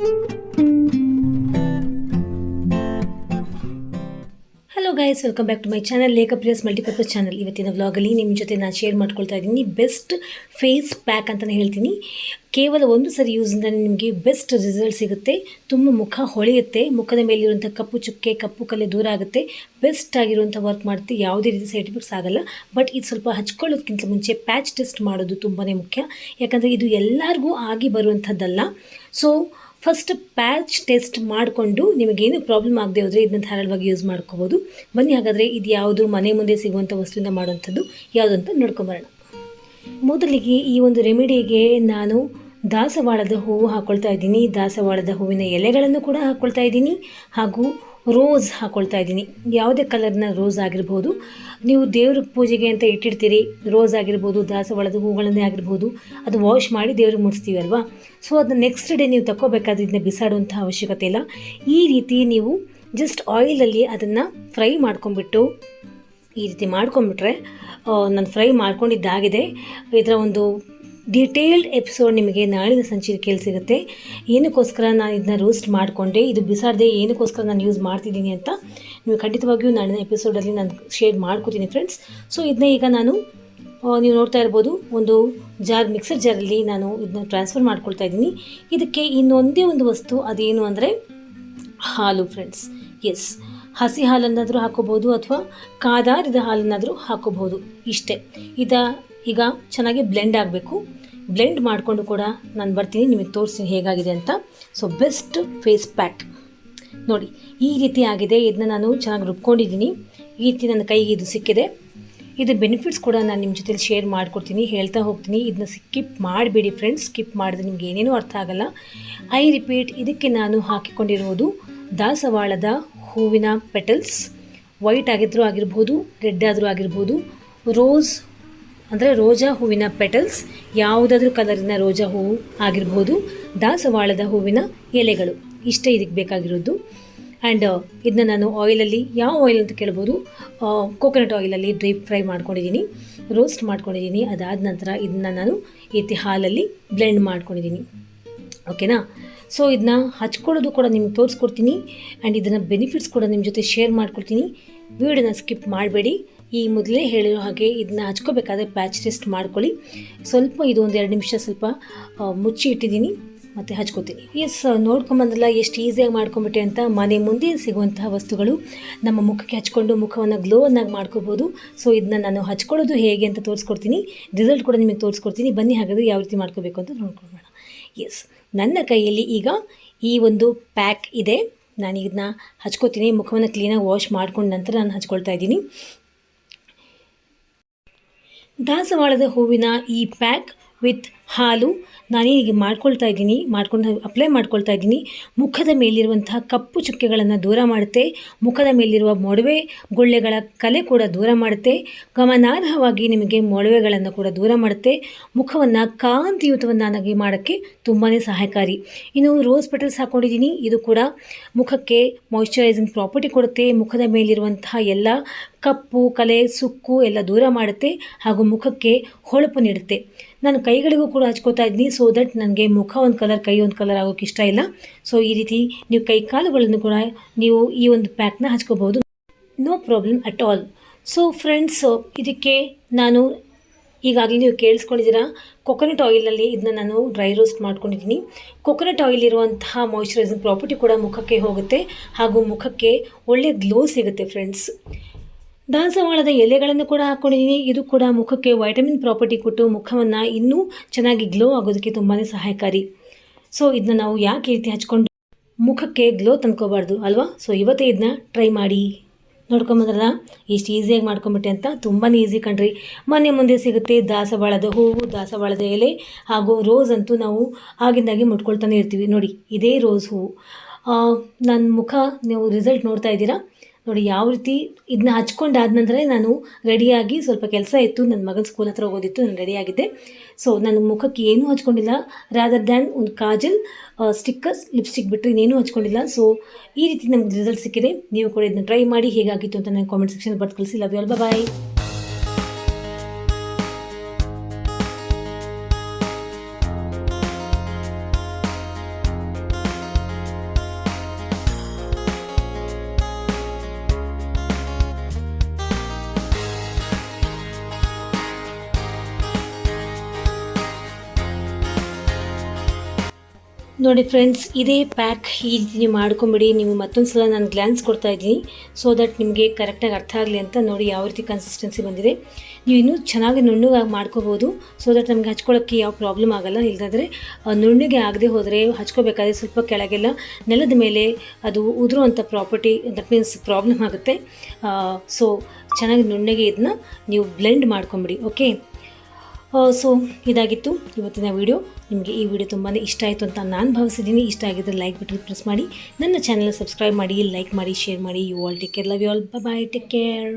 Hello guys welcome back to my channel Lekha Priya's multipurpose channel ಇವತ್ತಿನ ವ್ಲಾಗಲ್ಲಿ ನಿಮ್ಮ ಜೊತೆ ನಾನು ಶೇರ್ ಮಾಡ್ಕೊಳ್ತಾ ಇದ್ದೀನಿ ಬೆಸ್ಟ್ ಫೇಸ್ ಪ್ಯಾಕ್ ಅಂತಲೇ ಹೇಳ್ತೀನಿ. ಕೇವಲ ಒಂದು ಸರಿ ಯೂಸಿಂದ ನಿಮಗೆ ಬೆಸ್ಟ್ ರಿಸಲ್ಟ್ ಸಿಗುತ್ತೆ. ತುಂಬ ಮುಖ ಹೊಳೆಯುತ್ತೆ. ಮುಖದ ಮೇಲಿರುವಂಥ ಕಪ್ಪು ಚುಕ್ಕೆ, ಕಪ್ಪು ಕಲೆ ದೂರ ಆಗುತ್ತೆ. ಬೆಸ್ಟ್ ಆಗಿರುವಂಥ ವರ್ಕ್ ಮಾಡುತ್ತೆ ಯಾವುದೇ ರೀತಿ ಸೈಡ್ ಎಫೆಕ್ಟ್ಸ್ ಆಗಲ್ಲ. ಬಟ್ ಇದು ಸ್ವಲ್ಪ ಹಚ್ಕೊಳ್ಳೋದಕ್ಕಿಂತ ಮುಂಚೆ ಪ್ಯಾಚ್ ಟೆಸ್ಟ್ ಮಾಡೋದು ತುಂಬಾ ಮುಖ್ಯ. ಯಾಕಂದರೆ ಇದು ಎಲ್ಲರಿಗೂ ಆಗಿ ಬರುವಂಥದ್ದಲ್ಲ. ಸೊ ಫಸ್ಟ್ ಪ್ಯಾಚ್ ಟೆಸ್ಟ್ ಮಾಡಿಕೊಂಡು ನಿಮಗೇನು ಪ್ರಾಬ್ಲಮ್ ಆಗದೆ ಹೋದರೆ ಇದನ್ನ ಧಾರಾಳವಾಗಿ ಯೂಸ್ ಮಾಡ್ಕೋಬೋದು. ಬನ್ನಿ ಹಾಗಾದರೆ ಇದು ಯಾವುದು ಮನೆ ಮುಂದೆ ಸಿಗುವಂಥ ವಸ್ತುವಿಂದ ಮಾಡುವಂಥದ್ದು ಯಾವುದು ಅಂತ ನೋಡ್ಕೊಂಬರೋಣ. ಮೊದಲಿಗೆ ಈ ಒಂದು ರೆಮಿಡಿಗೆ ನಾನು ದಾಸವಾಳದ ಹೂವು ಹಾಕ್ಕೊಳ್ತಾ ಇದ್ದೀನಿ. ದಾಸವಾಳದ ಹೂವಿನ ಎಲೆಗಳನ್ನು ಕೂಡ ಹಾಕ್ಕೊಳ್ತಾ ಇದ್ದೀನಿ. ಹಾಗೂ ರೋಸ್ ಹಾಕ್ಕೊಳ್ತಾ ಇದ್ದೀನಿ. ಯಾವುದೇ ಕಲರ್ನ ರೋಸ್ ಆಗಿರ್ಬೋದು. ನೀವು ದೇವ್ರ ಪೂಜೆಗೆ ಅಂತ ಇಟ್ಟಿರ್ತೀರಿ ರೋಸ್ ಆಗಿರ್ಬೋದು ದಾಸವಾಳದ ಹೂಗಳನ್ನೇ ಆಗಿರ್ಬೋದು, ಅದು ವಾಶ್ ಮಾಡಿ ದೇವ್ರಿಗೆ ಮುಡಿಸ್ತೀವಿ ಅಲ್ವಾ? ಸೊ ಅದನ್ನ ನೆಕ್ಸ್ಟ್ ಡೇ ನೀವು ತಗೋಬೇಕಾದ್ರೆ ಇದನ್ನ ಬಿಸಾಡುವಂಥ ಅವಶ್ಯಕತೆ ಇಲ್ಲ. ಈ ರೀತಿ ನೀವು ಜಸ್ಟ್ ಆಯಿಲಲ್ಲಿ ಅದನ್ನು ಫ್ರೈ ಮಾಡ್ಕೊಂಡ್ಬಿಟ್ಟು, ಈ ರೀತಿ ಮಾಡ್ಕೊಂಬಿಟ್ರೆ ನಾನು ಫ್ರೈ ಮಾಡ್ಕೊಂಡಿದ್ದಾಗಿದೆ. ಇದರ ಒಂದು ಡೀಟೇಲ್ಡ್ ಎಪಿಸೋಡ್ ನಿಮಗೆ ನಾಳಿನ ಸಂಚಿಕೆಯಲ್ಲಿ ಸಿಗುತ್ತೆ. ಏನಕ್ಕೋಸ್ಕರ ನಾನು ಇದನ್ನ ರೋಸ್ಟ್ ಮಾಡಿಕೊಂಡೆ? ಇದು ಬಿಸಾಡದೆ ಏನಕ್ಕೋಸ್ಕರ ನಾನು ಯೂಸ್ ಮಾಡ್ತಿದ್ದೀನಿ ಅಂತ ನೀವು ಖಂಡಿತವಾಗಿಯೂ ನಾಳಿನ ಎಪಿಸೋಡಲ್ಲಿ ನಾನು ಶೇರ್ ಮಾಡ್ಕೋತೀನಿ ಫ್ರೆಂಡ್ಸ್ ಸೊ ಇದನ್ನ ಈಗ ನಾನು ನೀವು ನೋಡ್ತಾ ಇರ್ಬೋದು, ಒಂದು ಜಾರ್ ಮಿಕ್ಸರ್ ಜಾರಲ್ಲಿ ನಾನು ಇದನ್ನ ಟ್ರಾನ್ಸ್ಫರ್ ಮಾಡ್ಕೊಳ್ತಾ ಇದ್ದೀನಿ. ಇದಕ್ಕೆ ಇನ್ನೊಂದೇ ಒಂದು ವಸ್ತು, ಅದೇನು ಅಂದರೆ ಹಾಲು ಫ್ರೆಂಡ್ಸ್ ಎಸ್ ಹಸಿ ಹಾಲನ್ನಾದರೂ ಹಾಕೋಬೋದು ಅಥವಾ ಕಾದಾರಿದ ಹಾಲನ್ನಾದರೂ ಹಾಕೋಬಹುದು. ಇಷ್ಟೇ. ಇದ ಈಗ ಚೆನ್ನಾಗಿ ಬ್ಲೆಂಡ್ ಆಗಬೇಕು. ಬ್ಲೆಂಡ್ ಮಾಡಿಕೊಂಡು ಕೂಡ ನಾನು ಬರ್ತೀನಿ, ನಿಮಗೆ ತೋರಿಸ್ತೀನಿ ಹೇಗಾಗಿದೆ ಅಂತ. ಸೊ ಬೆಸ್ಟ್ ಫೇಸ್ ಪ್ಯಾಕ್ ನೋಡಿ, ಈ ರೀತಿ ಆಗಿದೆ. ಇದನ್ನ ನಾನು ಚೆನ್ನಾಗಿ ರುಬ್ಕೊಂಡಿದ್ದೀನಿ. ಈ ರೀತಿ ನನ್ನ ಕೈಗೆ ಇದು ಸಿಕ್ಕಿದೆ. ಇದು ಬೆನಿಫಿಟ್ಸ್ ಕೂಡ ನಾನು ನಿಮ್ಮ ಜೊತೆಲಿ ಶೇರ್ ಮಾಡಿಕೊಡ್ತೀನಿ, ಹೇಳ್ತಾ ಹೋಗ್ತೀನಿ. ಇದನ್ನ ಸ್ಕಿಪ್ ಮಾಡಬೇಡಿ ಫ್ರೆಂಡ್ಸ್ ಸ್ಕಿಪ್ ಮಾಡಿದ್ರೆ ನಿಮ್ಗೆ ಏನೇನೂ ಅರ್ಥ ಆಗಲ್ಲ. ಐ ರಿಪೀಟ್ ಇದಕ್ಕೆ ನಾನು ಹಾಕಿಕೊಂಡಿರುವುದು ದಾಸವಾಳದ ಹೂವಿನ ಪೆಟಲ್ಸ್ ವೈಟ್ ಆಗಿದ್ರೂ ಆಗಿರ್ಬೋದು ರೆಡ್ ಆದರೂ ಆಗಿರ್ಬೋದು ರೋಸ್ ಅಂದರೆ ರೋಜಾ ಹೂವಿನ ಪೆಟಲ್ಸ್, ಯಾವುದಾದ್ರೂ ಕಲರಿನ ರೋಜಾ ಹೂವು ಆಗಿರ್ಬೋದು, ದಾಸವಾಳದ ಹೂವಿನ ಎಲೆಗಳು. ಇಷ್ಟೇ ಇದಕ್ಕೆ ಬೇಕಾಗಿರೋದು. ಆ್ಯಂಡ್ ಇದನ್ನ ನಾನು ಆಯಿಲಲ್ಲಿ ಯಾವ ಆಯಿಲ್ ಅಂತ ಕೇಳ್ಬೋದು ಕೋಕೋನಟ್ ಆಯಿಲಲ್ಲಿ ಡ್ರೀಪ್ ಫ್ರೈ ಮಾಡ್ಕೊಂಡಿದ್ದೀನಿ ರೋಸ್ಟ್ ಮಾಡ್ಕೊಂಡಿದ್ದೀನಿ ಅದಾದ ನಂತರ ಇದನ್ನ ನಾನು ರೀತಿ ಹಾಲಲ್ಲಿ ಬ್ಲೆಂಡ್ ಮಾಡ್ಕೊಂಡಿದ್ದೀನಿ ಓಕೆನಾ ಸೊ ಇದನ್ನ ಹಚ್ಕೊಳ್ಳೋದು ಕೂಡ ನಿಮ್ಗೆ ತೋರಿಸ್ಕೊಡ್ತೀನಿ ಆ್ಯಂಡ್ ಇದನ್ನು ಬೆನಿಫಿಟ್ಸ್ ಕೂಡ ನಿಮ್ಮ ಜೊತೆ ಶೇರ್ ಮಾಡ್ಕೊಡ್ತೀನಿ. ವಿಡಿಯೋನ ಸ್ಕಿಪ್ ಮಾಡಬೇಡಿ. ಈ ಮೊದಲೇ ಹೇಳಿರೋ ಹಾಗೆ ಇದನ್ನ ಹಚ್ಕೋಬೇಕಾದ್ರೆ ಪ್ಯಾಚ್ ಟೆಸ್ಟ್ ಮಾಡ್ಕೊಳ್ಳಿ. ಸ್ವಲ್ಪ ಇದು ಒಂದು ಎರಡು ನಿಮಿಷ ಸ್ವಲ್ಪ ಮುಚ್ಚಿ ಇಟ್ಟಿದ್ದೀನಿ ಮತ್ತು ಹಚ್ಕೋತೀನಿ. ಎಸ್ ನೋಡ್ಕೊಂಬಂದ್ರಲ್ಲ ಎಷ್ಟು ಈಸಿಯಾಗಿ ಮಾಡ್ಕೊಂಬಿಟ್ಟೆ ಅಂತ ಮನೆ ಮುಂದೆ ಸಿಗುವಂತಹ ವಸ್ತುಗಳು ನಮ್ಮ ಮುಖಕ್ಕೆ ಹಚ್ಕೊಂಡು ಮುಖವನ್ನು ಗ್ಲೋವನ್ನಾಗಿ ಮಾಡ್ಕೋಬೋದು. ಸೊ ಇದನ್ನ ನಾನು ಹಚ್ಕೊಳ್ಳೋದು ಹೇಗೆ ಅಂತ ತೋರಿಸ್ಕೊಡ್ತೀನಿ. ರಿಸಲ್ಟ್ ಕೂಡ ನಿಮಗೆ ತೋರಿಸ್ಕೊಡ್ತೀನಿ. ಬನ್ನಿ ಹಾಗಾದರೆ ಯಾವ ರೀತಿ ಮಾಡ್ಕೋಬೇಕು ಅಂತ ನೋಡ್ಕೊಳ್ಬೋಣ ಎಸ್ ನನ್ನ ಕೈಯಲ್ಲಿ ಈಗ ಈ ಒಂದು ಪ್ಯಾಕ್ ಇದೆ. ನಾನು ಇದನ್ನ ಹಚ್ಕೋತೀನಿ. ಮುಖವನ್ನು ಕ್ಲೀನಾಗಿ ವಾಶ್ ಮಾಡ್ಕೊಂಡು ನಂತರ ನಾನು ಹಚ್ಕೊಳ್ತಾ ಇದ್ದೀನಿ. ದಾಸವಾಳದ ಹೂವಿನ ಈ ಪ್ಯಾಕ್ ವಿತ್ ಹಾಲು ನಾನೀಗ ಮಾಡ್ಕೊಳ್ತಾ ಇದ್ದೀನಿ, ಮಾಡ್ಕೊಂಡು ಅಪ್ಲೈ ಮಾಡ್ಕೊಳ್ತಾ ಇದ್ದೀನಿ. ಮುಖದ ಮೇಲಿರುವಂತಹ ಕಪ್ಪು ಚುಕ್ಕೆಗಳನ್ನು ದೂರ ಮಾಡುತ್ತೆ. ಮುಖದ ಮೇಲಿರುವ ಮೊಡವೆ ಗುಳ್ಳೆಗಳ ಕಲೆ ಕೂಡ ದೂರ ಮಾಡುತ್ತೆ. ಗಮನಾರ್ಹವಾಗಿ ನಿಮಗೆ ಮೊಡವೆಗಳನ್ನು ಕೂಡ ದೂರ ಮಾಡುತ್ತೆ. ಮುಖವನ್ನು ಕಾಂತಿಯುತವನ್ನಾಗಿ ಮಾಡೋಕ್ಕೆ ತುಂಬಾ ಸಹಾಯಕಾರಿ. ಇನ್ನು ರೋಸ್ ಪೆಟಲ್ಸ್ ಹಾಕ್ಕೊಂಡಿದ್ದೀನಿ ಇದು ಕೂಡ ಮುಖಕ್ಕೆ ಮಾಯ್ಶ್ಚರೈಸಿಂಗ್ ಪ್ರಾಪರ್ಟಿ ಕೊಡುತ್ತೆ. ಮುಖದ ಮೇಲಿರುವಂತಹ ಎಲ್ಲ ಕಪ್ಪು, ಕಲೆ, ಸುಕ್ಕು ಎಲ್ಲ ದೂರ ಮಾಡುತ್ತೆ ಹಾಗೂ ಮುಖಕ್ಕೆ ಹೊಳಪು ನೀಡುತ್ತೆ. ನಾನು ಕೈಗಳಿಗೂ ಕೂಡ ಹಚ್ಕೋತಾ ಇದ್ದೀನಿ ಸೊ ದಟ್ ನನಗೆ ಮುಖ ಒಂದು ಕಲರ್ ಕೈ ಒಂದು ಕಲರ್ ಆಗೋಕ್ಕೆ ಇಷ್ಟ ಇಲ್ಲ. ಸೊ ಈ ರೀತಿ ನೀವು ಕೈ ಕಾಲುಗಳನ್ನು ಕೂಡ ನೀವು ಈ ಒಂದು ಪ್ಯಾಕ್ನ ಹಚ್ಕೋಬಹುದು. No problem at all so friends ಇದಕ್ಕೆ ನಾನು ಈಗಾಗಲೇ ನೀವು ಕೇಳಿಸ್ಕೊಂಡಿದ್ದೀರಾ ಕೊಕೊನಟ್ ಆಯಿಲಲ್ಲಿ ಇದನ್ನ ನಾನು ಡ್ರೈ ರೋಸ್ಟ್ ಮಾಡ್ಕೊಂಡಿದ್ದೀನಿ. ಕೊಕೊನಟ್ ಆಯಿಲ್ ಇರುವಂತಹ ಮಾಯಿಶ್ಚರೈಸಿಂಗ್ ಪ್ರಾಪರ್ಟಿ ಕೂಡ ಮುಖಕ್ಕೆ ಹೋಗುತ್ತೆ ಹಾಗೂ ಮುಖಕ್ಕೆ ಒಳ್ಳೆ ಗ್ಲೋ ಸಿಗುತ್ತೆ ಫ್ರೆಂಡ್ಸ್ ದಾಸವಾಳದ ಎಲೆಗಳನ್ನು ಕೂಡ ಹಾಕ್ಕೊಂಡಿದ್ದೀನಿ ಇದು ಕೂಡ ಮುಖಕ್ಕೆ ವೈಟಮಿನ್ ಪ್ರಾಪರ್ಟಿ ಕೊಟ್ಟು ಮುಖವನ್ನು ಇನ್ನೂ ಚೆನ್ನಾಗಿ ಗ್ಲೋ ಆಗೋದಕ್ಕೆ ತುಂಬಾ ಸಹಾಯಕಾರಿ. ಸೊ ಇದನ್ನ ನಾವು ಯಾಕೆ ರೀತಿ ಹಚ್ಕೊಂಡು ಮುಖಕ್ಕೆ ಗ್ಲೋ ತಂದ್ಕೋಬಾರ್ದು ಅಲ್ವಾ? ಸೊ ಇವತ್ತೇ ಇದನ್ನ ಟ್ರೈ ಮಾಡಿ. ನೋಡ್ಕೊಂಬಂದ್ರಲ್ಲ ಎಷ್ಟು ಈಸಿಯಾಗಿ ಮಾಡ್ಕೊಂಬಿಟ್ಟೆ ಅಂತ ತುಂಬಾ ಈಸಿ ಕಣ್ರಿ. ಮನೆ ಮುಂದೆ ಸಿಗುತ್ತೆ ದಾಸವಾಳದ ಹೂವು ದಾಸವಾಳದ ಎಲೆ ಹಾಗೂ ರೋಸ್ ಅಂತೂ ನಾವು ಆಗಿಂದಾಗಿ ಮುಟ್ಕೊಳ್ತಾನೆ ಇರ್ತೀವಿ. ನೋಡಿ, ಇದೇ ರೋಸ್ ಹೂವು. ನನ್ನ ಮುಖ ನೀವು ರಿಸಲ್ಟ್ ನೋಡ್ತಾ ಇದ್ದೀರಾ? ನೋಡಿ, ಯಾವ ರೀತಿ ಇದನ್ನ ಹಚ್ಕೊಂಡಾದ ನಂತರ ನಾನು ರೆಡಿಯಾಗಿ ಸ್ವಲ್ಪ ಕೆಲಸ ಇತ್ತು. ನನ್ನ ಮಗನ ಸ್ಕೂಲ್ ಹತ್ರ ಹೋಗೋದಿತ್ತು, ನಾನು ರೆಡಿಯಾಗಿದ್ದೆ ಸೊ ನನ್ನ ಮುಖಕ್ಕೆ ಏನೂ ಹಚ್ಕೊಂಡಿಲ್ಲ. ರಾದರ್ ದ್ಯಾನ್ ಒಂದು ಕಾಜಲ್ ಸ್ಟಿಕ್ಕರ್ಸ್ ಲಿಪ್ಸ್ಟಿಕ್ ಬಿಟ್ಟರೆ ಇನ್ನೇನೂ ಹಚ್ಕೊಂಡಿಲ್ಲ. ಸೊ ಈ ರೀತಿ ನಮ್ಗೆ ರಿಸಲ್ಟ್ ಸಿಕ್ಕಿದೆ. ನೀವು ಕೂಡ ಇದನ್ನ ಟ್ರೈ ಮಾಡಿ ಹೇಗಾಗಿತ್ತು ಅಂತ ನನಗೆ ಕಾಮೆಂಟ್ ಸೆಕ್ಷನ್ ಬರ್ದು ಕಳಿಸಿ. ಲವ್ ಯು ಬಾಯ್ ನೋಡಿ ಫ್ರೆಂಡ್ಸ್ ಇದೇ ಪ್ಯಾಕ್ ಈ ನೀವು ಮಾಡ್ಕೊಂಬಿಡಿ, ನೀವು ಮತ್ತೊಂದು ಸಲ ನಾನು ಗ್ಲ್ಯಾನ್ಸ್ ಕೊಡ್ತಾ ಇದ್ದೀನಿ. ಸೊ ದಟ್ ನಿಮಗೆ ಕರೆಕ್ಟಾಗಿ ಅರ್ಥ ಆಗಲಿ ಅಂತ ನೋಡಿ ಯಾವ ರೀತಿ ಕನ್ಸಿಸ್ಟೆನ್ಸಿ ಬಂದಿದೆ. ನೀವು ಇನ್ನೂ ಚೆನ್ನಾಗಿ ನುಣ್ಣಗಾಗಿ ಮಾಡ್ಕೋಬೋದು. ಸೊ ದಟ್ ನಮಗೆ ಹಚ್ಕೊಳ್ಳೋಕ್ಕೆ ಯಾವ ಪ್ರಾಬ್ಲಮ್ ಆಗಲ್ಲ. ಇಲ್ಲದಾದರೆ ನುಣ್ಣಗೆ ಆಗದೆ ಹೋದರೆ ಹಚ್ಕೋಬೇಕಾದ್ರೆ ಸ್ವಲ್ಪ ಕೆಳಗೆಲ್ಲ ನೆಲದ ಮೇಲೆ ಅದು ಉದುರುವಂಥ ಪ್ರಾಪರ್ಟಿ ದಟ್ ಮೀನ್ಸ್ ಪ್ರಾಬ್ಲಮ್ ಆಗುತ್ತೆ. ಸೊ ಚೆನ್ನಾಗಿ ನುಣ್ಣಗೆ ಇದನ್ನ ನೀವು ಬ್ಲೆಂಡ್ ಮಾಡ್ಕೊಂಬಿಡಿ ಓಕೆ ಸೊ ಇದಾಗಿತ್ತು ಇವತ್ತಿನ ವಿಡಿಯೋ ನಿಮಗೆ ಈ ವಿಡಿಯೋ ತುಂಬಾ ಇಷ್ಟ ಆಯಿತು ಅಂತ ನಾನು ಭಾವಿಸಿದ್ದೀನಿ. ಇಷ್ಟ ಆಗಿದ್ದರೆ ಲೈಕ್ ಬಟನ್ ಪ್ರೆಸ್ ಮಾಡಿ. ನನ್ನ ಚಾನಲ್ ಸಬ್ಸ್ಕ್ರೈಬ್ ಮಾಡಿ ಲೈಕ್ ಮಾಡಿ ಶೇರ್ ಮಾಡಿ. You all take care love you all bye take care